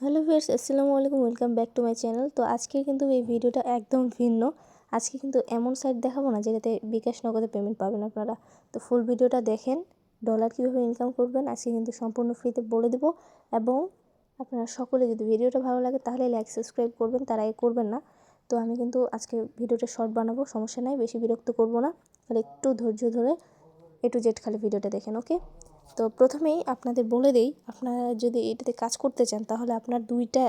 Hello viewers আসসালামু আলাইকুম, welcome back to my channel. তো আজকে কিন্তু এই ভিডিওটা একদম ভিন্ন। আজকে কিন্তু এমন সাইট দেখাবো না যেটাতে বিকাশ নগদে পেমেন্ট পাবেন আপনারা। তো ফুল ভিডিওটা দেখেন ডলার কীভাবে ইনকাম করবেন, আজকে কিন্তু সম্পূর্ণ ফ্রিতে বলে দেবো। এবং আপনারা সকলে যদি ভিডিওটা ভালো লাগে, তাহলে লাইক সাবস্ক্রাইব করবেন, তার আগে করবেন না। তো আমি কিন্তু আজকে ভিডিওটা শর্ট বানাবো, সমস্যা নাই, বেশি বিরক্ত করব না। তাহলে একটু ধৈর্য ধরে এ টু জেড খালি ভিডিওটা দেখেন ওকে তো প্রথমেই আপনাদের বলে দেই, আপনারা যদি এটাতে কাজ করতে চান, তাহলে আপনার দুইটা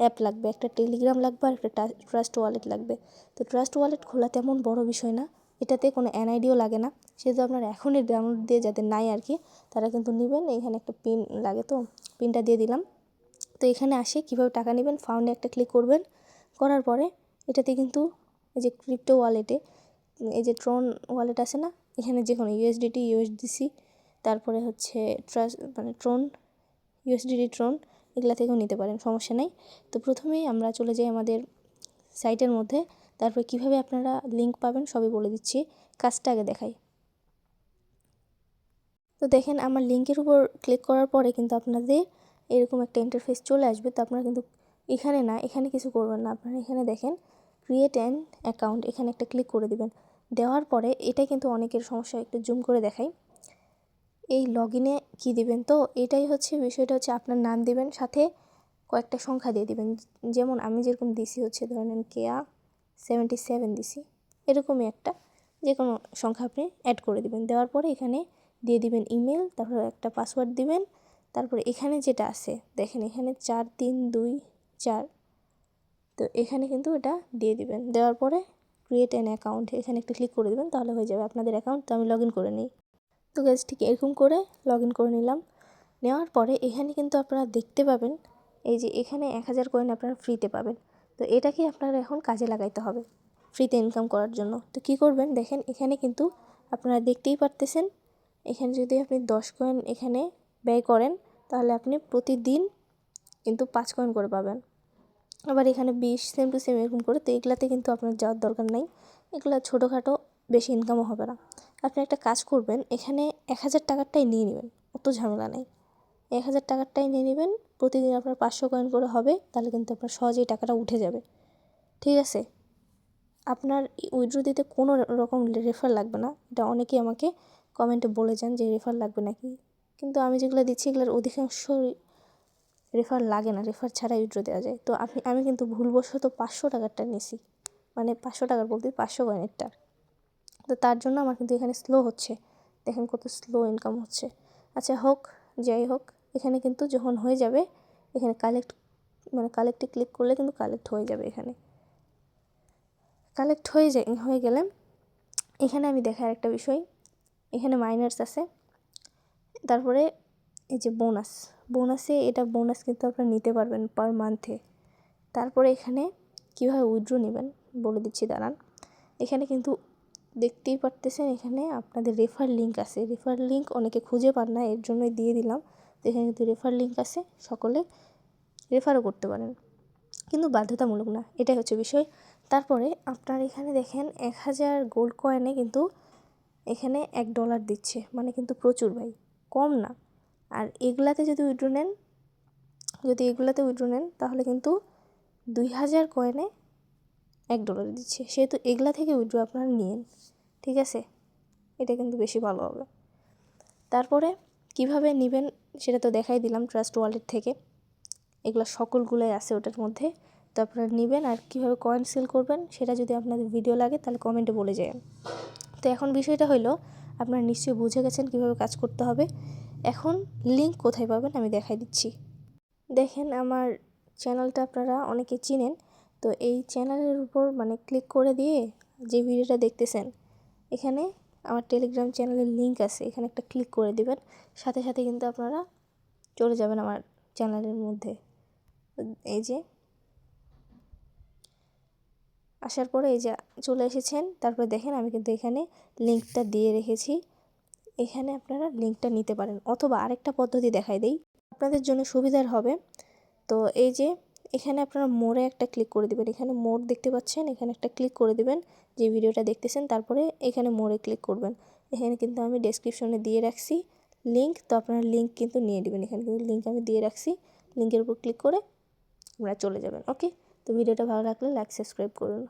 অ্যাপ লাগবে, একটা টেলিগ্রাম লাগবে আর একটা ট্রাস্ট ওয়ালেট লাগবে। তো ট্রাস্ট ওয়ালেট খোলা তেমন বড় বিষয় না, এটাতে কোনো এনআইডিও লাগে না। সেহেতু আপনার এখনই ডাউনলোড দিয়ে যাদের নাই আর কি, তারা কিন্তু নেবেন এখানে একটা পিন লাগে তো, পিনটা দিয়ে দিলাম। তো এখানে আসে কীভাবে টাকা নেবেন ফাউন্ডে একটা ক্লিক করবেন, করার পরে এটাতে কিন্তু এই যে ক্রিপ্টো ওয়ালেটে এই যে ট্রন ওয়ালেট আছে না, এখানে যে কোনো ইউএসডিটি ইউএসডিসি তারপরে হচ্ছে ট্রাস মানে ট্রোন ইউএসডিডি ট্রোন, এগুলা থেকেও নিতে পারেন, সমস্যা নেই। তো প্রথমেই আমরা চলে যাই আমাদের সাইটের মধ্যে। তারপরে কীভাবে আপনারা লিঙ্ক পাবেন সবই বলে দিচ্ছি। কাজটা আগে দেখাই। তো দেখেন, আমার লিঙ্কের উপর ক্লিক করার পরে কিন্তু আপনাদের এরকম একটা ইন্টারফেস চলে আসবে। তো আপনারা কিন্তু এখানে না, এখানে কিছু করবেন না। আপনারা এখানে দেখেন ক্রিয়েট অ্যান অ্যাকাউন্ট এখানে একটা ক্লিক করে দিবেন। দেওয়ার পরে এটা কিন্তু অনেকের সমস্যা, একটু জুম করে দেখাই। এই লগ ইনে কী দেবেন? তো এটাই হচ্ছে বিষয়টা হচ্ছে আপনার নাম দিবেন, সাথে কয়েকটা সংখ্যা দিয়ে দিবেন। যেমন আমি যেরকম দিছি হচ্ছে ধরে নেন কেয়া সেভেন্টি সেভেন দিছি, এরকমই একটা। যে কোনো সংখ্যা আপনি অ্যাড করে দিবেন। দেওয়ার পরে এখানে দিয়ে দিবেন ইমেল তারপর একটা পাসওয়ার্ড দিবেন। তারপরে এখানে যেটা আছে, দেখেন এখানে চার, তিন, দুই, চার। তো এখানে কিন্তু এটা দিয়ে দিবেন। দেওয়ার পরে ক্রিয়েট অ্যান অ্যাকাউন্ট এখানে একটা ক্লিক করে দেবেন, তাহলে হয়ে যাবে আপনাদের অ্যাকাউন্ট তো আমি লগ ইন করে নিই। তো গ্যাস ঠিক এরকম করে লগ ইন করে নিলাম। নেওয়ার পরে এখানে কিন্তু আপনারা দেখতে পাবেন, এই যে এখানে এক হাজার কয়েন আপনারা ফ্রিতে পাবেন। তো এটাকে আপনারা এখন কাজে লাগাইতে হবে ফ্রিতে ইনকাম করার জন্য। তো কি করবেন, দেখেন এখানে কিন্তু আপনারা দেখতেই পারতেছেন, এখানে যদি আপনি দশ কয়েন এখানে ব্যয় করেন, তাহলে আপনি প্রতিদিন কিন্তু পাঁচ কয়েন করে পাবেন। আবার এখানে বিশ সেম টু সেম এরকম করে, তো এগুলাতে কিন্তু আপনার যাওয়ার দরকার নাই। এগুলো ছোটোখাটো বেশি ইনকামও হবে না। আপনি একটা কাজ করবেন, এখানে এক হাজার টাকারটাই নিয়ে নেবেন, অত ঝামেলা নেই। এক হাজার টাকারটাই নিয়ে নেবেন, প্রতিদিন আপনার পাঁচশো কয়েন করে হবে, তাহলে কিন্তু আপনার সহজেই টাকাটা উঠে যাবে। ঠিক আছে? আপনার উইড্রো দিতে কোনো রকম রেফার লাগবে না, এটা অনেকেই আমাকে কমেন্টে বলে যান যে রেফার লাগবে নাকি। কিন্তু আমি যেগুলো দিচ্ছি, এগুলোর অধিকাংশ রেফার লাগে না রেফার ছাড়া উইড্রো দেওয়া যায়। তো আপনি, আমি কিন্তু ভুলবশত পাঁচশো টাকারটা নিছি মানে পাঁচশো টাকার বলতে পাঁচশো কয়েনেরটা তো তার জন্য আমার কিন্তু এখানে স্লো হচ্ছে। দেখেন কত স্লো ইনকাম হচ্ছে। আচ্ছা হোক, যাই হোক, এখানে কিন্তু যখন হয়ে যাবে, এখানে কালেক্ট মানে কালেক্টে ক্লিক করলে কিন্তু কালেক্ট হয়ে যাবে এখানে। কালেক্ট হয়ে যায়, হয়ে গেলে, এখানে আমি দেখার একটা বিষয়। এখানে মাইনার্স আছে। তারপরে এই যে বোনাস বোনাসে এটা বোনাস কিন্তু আপনারা নিতে পারবেন পার মান্থে তারপরে এখানে কীভাবে উইথড্র নেবেন, বলে দিচ্ছি, দাঁড়ান। এখানে কিন্তু দেখতেই পারতেছেন এখানে আপনাদের রেফার লিঙ্ক আছে। রেফার লিঙ্ক অনেকে খুঁজে পান না, এর জন্যই দিয়ে দিলাম। তো এখানে কিন্তু রেফার লিঙ্ক আছে, সকলে রেফারও করতে পারেন। কিন্তু বাধ্যতামূলক না, এটাই হচ্ছে বিষয়। তারপরে আপনার এখানে দেখেন এক হাজার গোল্ড কয়েনে কিন্তু এখানে এক ডলার দিচ্ছে। মানে কিন্তু প্রচুর ভাই, কম না। আর এগুলাতে যদি উইড্রো নেন, যদি এগুলাতে উইড্রো নেন, তাহলে কিন্তু দুই হাজার কয়েনে এক ডলার দিচ্ছে। সেহেতু এগুলা থেকে উইড্রো আপনারা নিন ঠিক আছে? এটা কিন্তু বেশি ভালো হবে। তারপরে কীভাবে নেবেন সেটা তো দেখাই দিলাম ট্রাস্ট ওয়ালেট থেকে। এগুলো সকলগুলোই আছে ওটার মধ্যে। তো আপনারা নেবেন আর কীভাবে কয়েন সেল করবেন সেটা যদি আপনাদের ভিডিও লাগে তাহলে কমেন্টে বলে যায় তো এখন বিষয়টা হলো আপনারা নিশ্চয়ই বুঝে গেছেন কীভাবে কাজ করতে হবে। এখন লিঙ্ক কোথায় পাবেন আমি দেখাই দিচ্ছি। দেখেন আমার চ্যানেলটা আপনারা অনেকে চিনেন। তো এই চ্যানেলের উপর মানে ক্লিক করে দিয়ে যে ভিডিওটা দেখতেছেন, এখানে আমার টেলিগ্রাম চ্যানেলের লিঙ্ক আছে, এখানে একটা ক্লিক করে দেবেন, সাথে সাথে কিন্তু আপনারা চলে যাবেন আমার চ্যানেলের মধ্যে। এই যে, আসার পরে এই যে চলে এসেছেন, তারপরে দেখেন আমি কিন্তু এখানে লিঙ্কটা দিয়ে রেখেছি, এখানে আপনারা লিঙ্কটা নিতে পারেন, অথবা আরেকটা পদ্ধতি দেখাই দেই, আপনাদের জন্য সুবিধার হবে। তো এই যে এখানে আপনারা মোড়ে একটা ক্লিক করে দেবেন। এখানে মোড় দেখতে পাচ্ছেন, এখানে একটা ক্লিক করে দেবেন, যে ভিডিওটা দেখতেছেন, তারপরে এখানে মোড়ে ক্লিক করবেন। এখানে কিন্তু আমি ডেসক্রিপশনে দিয়ে রাখছি লিঙ্ক তো আপনারা লিঙ্ক কিন্তু নিয়ে নেবেন। এখানে কিন্তু লিঙ্ক আমি দিয়ে রাখছি লিঙ্কের উপর ক্লিক করে আপনারা চলে যাবেন ওকে তো ভিডিওটা ভালো লাগলে লাইক সাবস্ক্রাইব করুন।